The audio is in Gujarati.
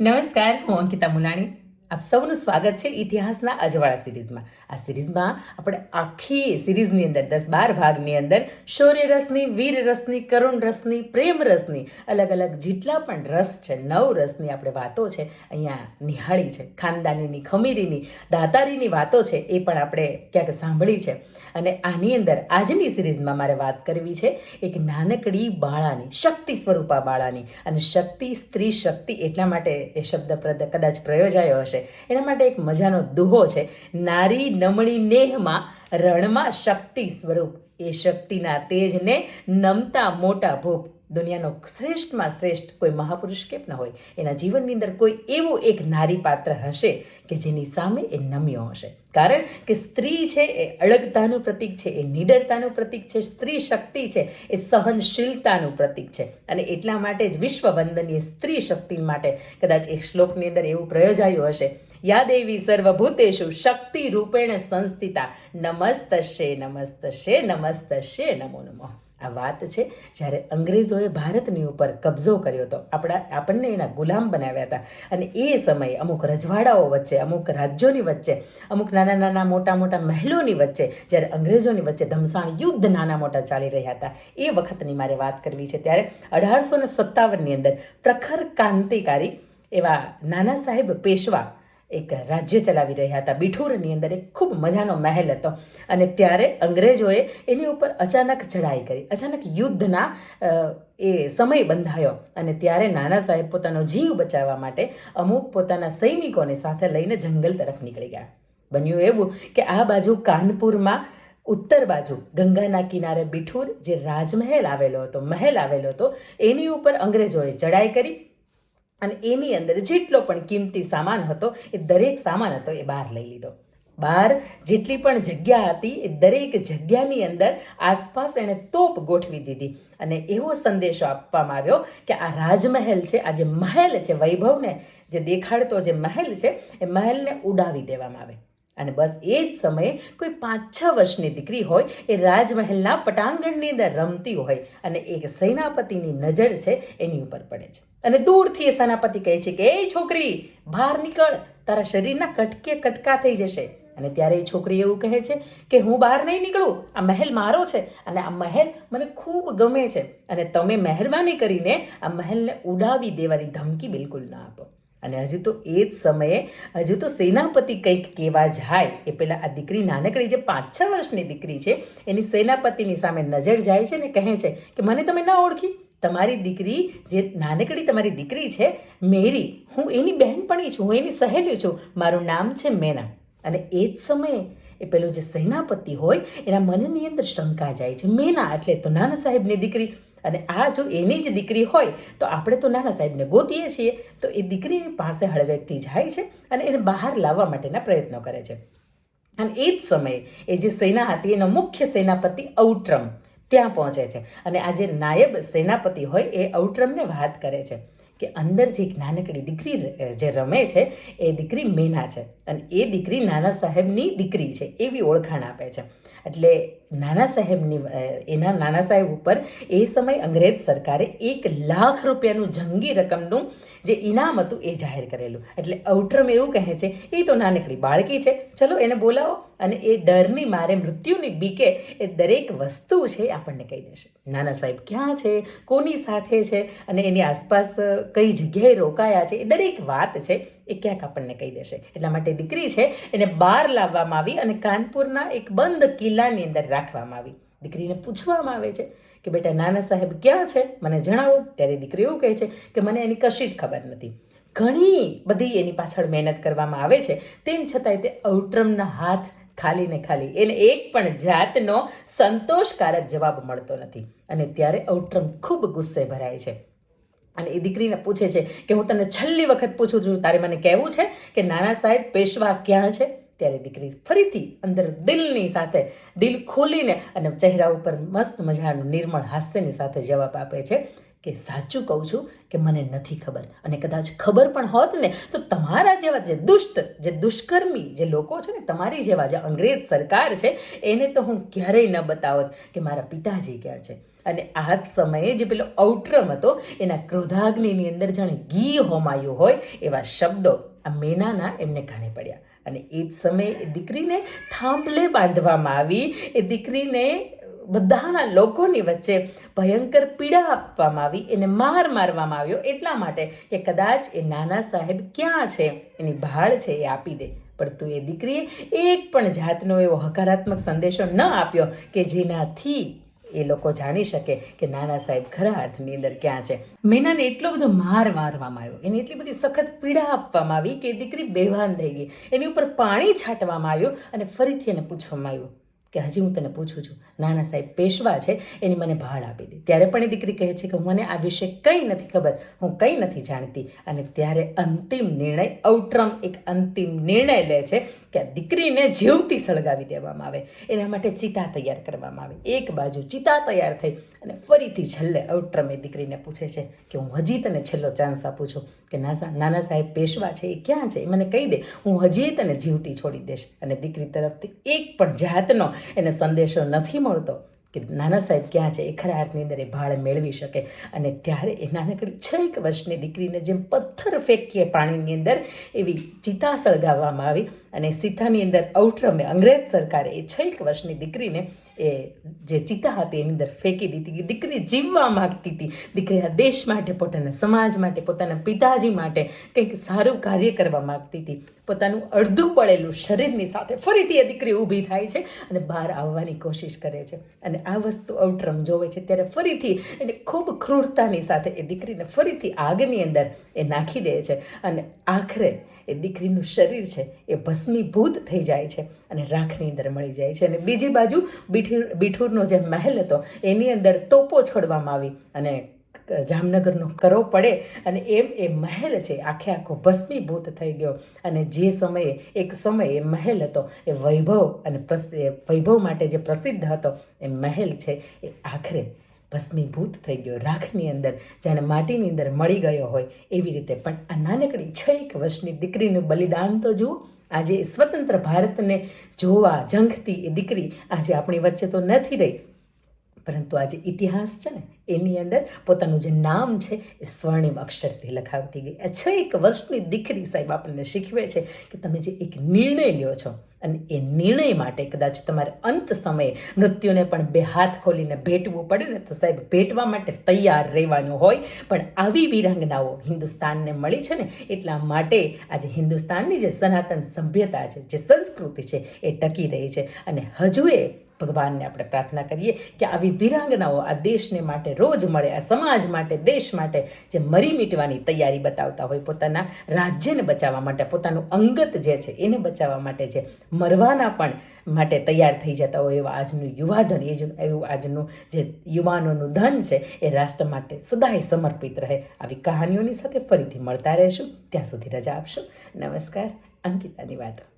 નમસ્કાર હું અંકિતા મુલાણી આપ સૌનું સ્વાગત છે ઇતિહાસના અજવાળા સિરીઝમાં. આ સિરીઝમાં આપણે આખી સિરીઝની અંદર, દસ બાર ભાગની અંદર શૌર્ય રસની વીર રસની કરુણ રસની પ્રેમ રસની અલગ અલગ જેટલા પણ રસ છે, નવ રસની આપણે વાતો છે, અહીંયા નિહાળી છે. ખાનદાનીની, ખમીરીની, દાતારીની વાતો છે, એ પણ આપણે ક્યાંક સાંભળી છે. અને આની અંદર આજની સિરીઝમાં મારે વાત કરવી છે એક નાનકડી બાળાની, શક્તિ સ્વરૂપા બાળાની. અને શક્તિ, સ્ત્રી શક્તિ એટલા માટે એ શબ્દ કદાચ પ્રયોજાયો હશે. એના માટે એક મજાનો દુહો છે. નારી નમણી નેહમાં રણમાં શક્તિ સ્વરૂપ. એ શક્તિના તેજને નમતા મોટા ભૂપ દુનિયાનો શ્રેષ્ઠમાં શ્રેષ્ઠ કોઈ મહાપુરુષ કેમ ન હોય? એના જીવનની અંદર કોઈ એવું એક નારી પાત્ર હશે કે જેની સામે એ નમ્યો હશે. કારણ કે સ્ત્રી છે એ અળગતાનું પ્રતીક છે, એ નિડરતાનું પ્રતીક છે, સ્ત્રી શક્તિ છે એ સહનશીલતાનું પ્રતીક છે. અને એટલા માટે જ વિશ્વ વંદનીય સ્ત્રી શક્તિ માટે કદાચ એક શ્લોકની અંદર એવું પ્રયોજાયું હશે યા દેવી સર્વભૂતેશુ શક્તિ રૂપેણ સંસ્થિતા નમસ્તશે નમસ્તશે નમસ્તશે નમો નમઃ. આ વાત છે, જ્યારે અંગ્રેજોએ ભારતની ઉપર કબજો કર્યો હતો આપણા, આપણને એના ગુલામ બનાવ્યા હતા. અને એ સમયે અમુક રજવાડાઓ વચ્ચે, અમુક રાજ્યોની વચ્ચે, અમુક નાના નાના, મોટા મોટા મહેલોની વચ્ચે, જ્યારે અંગ્રેજોની વચ્ચે ધમસાણ યુદ્ધ નાના, મોટા ચાલી રહ્યા હતા. એ વખતની મારે વાત કરવી છે, ત્યારે અઢારસો ને સત્તાવનની અંદર પ્રખર ક્રાંતિકારી એવા નાના સાહેબ પેશવા એક રાજ્ય ચલાવી રહ્યા હતા. બિઠુરની અંદર એક ખૂબ મજાનો મહેલ હતો અને ત્યારે અંગ્રેજોએ એની ઉપર અચાનક ચઢાઈ કરી. અચાનક યુદ્ધના એ સમય બંધાયો અને ત્યારે નાના સાહેબ પોતાનો જીવ બચાવવા માટે અમુક પોતાના સૈનિકોને સાથે લઈને જંગલ તરફ નીકળી ગયા. બન્યું એવું કે આ બાજુ કાનપુરમાં ઉત્તર બાજુ ગંગાના કિનારે બિઠુર જે રાજમહેલ આવેલો હતો, મહેલ આવેલો હતો, એની ઉપર અંગ્રેજોએ ચડાઈ કરી અને એની અંદર જેટલો પણ કિંમતી સામાન હતો એ દરેક સામાન હતો એ બહાર લઈ લીધો. બહાર જેટલી પણ જગ્યા હતી એ દરેક જગ્યાની અંદર આસપાસ એણે તોપ ગોઠવી દીધી. અને એવો સંદેશો આપવામાં આવ્યો કે આ રાજમહેલ છે, આ જે મહેલ છે વૈભવને જે દેખાડતો જે મહેલ છે, એ મહેલને ઉડાવી દેવામાં આવે. અને બસ એ જ સમયે કોઈ પાંચ છ વર્ષની દીકરી હોય, એ રાજમહેલના પટાંગણની અંદર રમતી હોય અને એક સેનાપતિની નજર છે એની ઉપર પડે છે. અને દૂરથી એ સેનાપતિ કહે છે કે, એ છોકરી, બહાર નીકળ, તારા શરીરના કટકે કટકા થઈ જશે. અને ત્યારે એ છોકરી એવું કહે છે કે, હું બહાર નહીં નીકળું, આ મહેલ મારો છે. અને આ મહેલ મને ખૂબ ગમે છે. અને તમે મહેરબાની કરીને આ મહેલને ઉડાવી દેવાની ધમકી બિલકુલ ના આપો. અને હજુ તો એ જ સમયે, હજુ તો સેનાપતિ કંઈક કહેવા જાય, એ પહેલાં આ દીકરી નાનકડી જે પાંચ છ વર્ષની દીકરી છે, એની સેનાપતિની સામે નજર જાય છે ને કહે છે કે, મને તમે ના ઓળખી. તમારી દીકરી જે નાનકડી તમારી દીકરી છે, મેરી, હું એની બહેનપણી છું, હું એની સહેલી છું, મારું નામ છે મેના. અને એ જ સમયે એ પેલો જે સેનાપતિ હોય, એના મનની અંદર શંકા જાય છે. મેના એટલે તો નાના સાહેબની દીકરી. અને આ જો એની જ દીકરી હોય, તો આપણે તો નાના સાહેબને ગોતીએ છીએ. તો એ દીકરીની પાસે હળવેકથી જાય છે અને એને બહાર લાવવા માટેના પ્રયત્નો કરે છે. અને એ જ સમયે એ જે સેના હતી, એનો મુખ્ય સેનાપતિ ઔટ્રમ. ત્યાં પહોંચે છે. અને આ જે નાયબ સેનાપતિ હોય એ ઔટ્રમને વાત કરે છે કે અંદર જે નાનકડી દીકરી જે રમે છે, એ દીકરી મેના છે. અને એ દીકરી નાના સાહેબની દીકરી છે, એવી ઓળખાણ આપે છે. એટલે નાના સાહેબની એના નાના સાહેબ ઉપર એ સમય અંગ્રેજ સરકારે એક લાખ રૂપિયાનું જંગી રકમનું જે ઇનામ હતું એ જાહેર કરેલું. એટલે ઔટ્રમ એવું કહે છે, એ તો નાનકડી બાળકી છે, ચલો એને બોલાવો અને એ ડરની મારે મૃત્યુની બીકે એ દરેક વસ્તુ છે એ આપણને કહી દેશે. નાના સાહેબ ક્યાં છે? કોની સાથે છે? અને એની આસપાસ કઈ જગ્યાએ રોકાયા છે? એ દરેક વાત છે એ ક્યાંક આપણને કહી દેશે. એટલા માટે દીકરી છે, એને બહાર લાવવામાં આવી અને કાનપુરના એક બંધ કિલ્લાની અંદર રાખવામાં આવી. દીકરીને પૂછવામાં આવે છે કે, બેટા, નાના સાહેબ ક્યાં છે? મને જણાવો. ત્યારે દીકરી એવું કહે છે કે, મને એની કશી જ ખબર નથી. ઘણી બધી એની પાછળ મહેનત કરવામાં આવે છે. તેમ છતાંય તે ઔટ્રમના હાથ ખાલી ને ખાલી, એને એક પણ જાતનો સંતોષકારક જવાબ મળતો નથી. અને ત્યારે ઔટ્રમ ખૂબ ગુસ્સે ભરાય છે. અને એ દીકરીને પૂછે છે કે હું તને છેલ્લી વખત પૂછું છું, તારે મને કહેવું છે કે નાના સાહેબ પેશવા ક્યાં છે? ત્યારે દીકરી ફરીથી અંદર દિલની સાથે, દિલ ખોલીને અને ચહેરા ઉપર મસ્ત મજાનું નિર્મળ હાસ્યની સાથે જવાબ આપે છે. કે સાચું કહું છું કે મને નથી ખબર. અને કદાચ ખબર પણ હોત ને, તો તમારા જેવા જે દુષ્ટ, જે દુષ્કર્મી, જે લોકો છે ને, તમારી જેવા જે અંગ્રેજ સરકાર છે, એને તો હું ક્યારેય ન બતાવત કે મારા પિતાજી ક્યાં છે. અને આ જ સમયે જે પેલો ઔટ્રમ હતો, એના ક્રોધાગ્નિની અંદર જાણે ઘી હોમાયું હોય એવા શબ્દો આ મેનાના એમને કાને પડ્યા. અને એ જ સમયે એ દીકરીને થાંભલે બાંધવામાં આવી, એ દીકરીને બધાના લોકોની વચ્ચે ભયંકર પીડા આપવામાં આવી એને માર મારવામાં આવ્યો એટલા માટે કે કદાચ એ નાના સાહેબ ક્યાં છે? એની ભાળ છે એ આપી દે. પણ તું એ દીકરીએ એક પણ જાતનો એવો હકારાત્મક સંદેશો ન આપ્યો કે જેનાથી એ લોકો જાણી શકે કે નાના સાહેબ ખરા અર્થની અંદર ક્યાં છે. મીનાને એટલો બધો માર મારવામાં આવ્યો. એને એટલી બધી સખત પીડા આપવામાં આવી કે દીકરી બેભાન થઈ ગઈ. એની ઉપર પાણી છાંટવામાં આવ્યું અને ફરીથી એને પૂછવામાં આવ્યું કે હજી હું તને પૂછું છું. નાના સાહેબ પેશવા છે, એની મને ભાળ આપી દે. ત્યારે પણ એ દીકરી કહે છે કે મને આ વિશે કંઈ નથી ખબર, હું કંઈ નથી જાણતી. અને ત્યારે અંતિમ નિર્ણય ઔટ્રમ એક અંતિમ નિર્ણય લે છે કે આ દીકરીને જીવતી સળગાવી દેવામાં આવે. એના માટે ચિતા તૈયાર કરવામાં આવે. એક બાજુ ચિતા તૈયાર થઈ અને ફરીથી છેલ્લે ઔટ્રમ એ દીકરીને પૂછે છે કે હું હજી તને છેલ્લો ચાન્સ આપું છું? કે નાસા નાના સાહેબ પેશવા છે, એ ક્યાં છે? એ મને કહી દે. હું હજી તને જીવતી છોડી દઈશ. અને દીકરી તરફથી એક પણ જાતનો એને સંદેશો નથી મળતો કે નાના સાહેબ ક્યાં છે? એ ખરા અર્થની અંદર એ ભાળ મેળવી શકે. અને ત્યારે એ નાનકડી છ એક વર્ષની દીકરીને જેમ પથ્થર ફેંકીએ પાણીની અંદર, એવી ચિતા સળગાવવામાં આવી અને સીતાની અંદર ઔટ્રમે અંગ્રેજ સરકારે એ છ એક વર્ષની દીકરીને એ જે ચિતા હતી એની અંદર ફેંકી દીધી, કે દીકરી જીવવા માગતી હતી. દીકરી આ દેશ માટે, પોતાના સમાજ માટે, પોતાના પિતાજી માટે કંઈક સારું કાર્ય કરવા માગતી હતી. પોતાનું અડધું પડેલું શરીરની સાથે ફરીથી એ દીકરી ઊભી થાય છે અને બહાર આવવાની કોશિશ કરે છે. અને આ વસ્તુ અવટ્રમ જોવે છે, ત્યારે ફરીથી એને ખૂબ ક્રૂરતાની સાથે એ દીકરીને ફરીથી આગની અંદર એ નાખી દે છે. અને આખરે એ દીકરીનું શરીર છે એ ભસ્મીભૂત થઈ જાય છે અને રાખની અંદર મળી જાય છે. અને બીજી બાજુ બીઠુર બીઠુરનો જે મહેલ હતો, એની અંદર તોપો છોડવામાં આવી અને જામનગરનો કરો પડે અને એમ એ મહેલ છે, આખે આખો ભસ્મીભૂત થઈ ગયો. અને જે સમયે, એક સમયે એ મહેલ હતો, એ વૈભવ અને વૈભવ માટે જે પ્રસિદ્ધ હતો, એ મહેલ છે, એ આખરે ભસ્મીભૂત થઈ ગયો. રાખની અંદર જાણે માટીની અંદર મળી ગયો હોય એવી રીતે. પણ આ નાનકડી છ એક વર્ષની દીકરીનું બલિદાન તો જુઓ. આજે સ્વતંત્ર ભારતને જોવા ઝંખતી એ દીકરી આજે આપણી વચ્ચે તો નથી રહી. પરંતુ આજે ઇતિહાસ છે ને, એની અંદર પોતાનું જે નામ છે એ સ્વર્ણિમ અક્ષરથી લખાવતી ગઈ. આ છ એક વર્ષની દીકરી સાહેબ આપણને શીખવે છે કે તમે જે એક નિર્ણય લ્યો છો અને એ નિર્ણય માટે કદાચ તમારે અંત સમયે મૃત્યુને પણ બે હાથ ખોલીને ભેટવું પડે ને, તો સાહેબ ભેટવા માટે તૈયાર રહેવાનું હોય. પણ આવી વિરાંગનાઓ હિન્દુસ્તાનને મળી છે ને, એટલા માટે આજે હિન્દુસ્તાનની જે સનાતન સભ્યતા છે, જે સંસ્કૃતિ છે, એ ટકી રહી છે. અને હજુ એ ભગવાનને આપણે પ્રાર્થના કરીએ કે આવી વીરાંગનાઓ આ દેશને માટે રોજ મળે, આ સમાજ માટે, દેશ માટે, જે મરી મીટવાની તૈયારી બતાવતા હોય, પોતાના રાજ્યને બચાવવા માટે, પોતાનું અંગત જે છે એને બચાવવા માટે જે મરવાના પણ માટે તૈયાર થઈ જતા હોય એવા આજનું યુવાધન, એ એવું આજનું જે યુવાનોનું ધન છે, એ રાષ્ટ્ર માટે સદાય સમર્પિત રહે. આવી કહાનીઓની સાથે ફરીથી મળતા રહેશું. ત્યાં સુધી રજા આપશો. નમસ્કાર. અંકિતાની વાતો.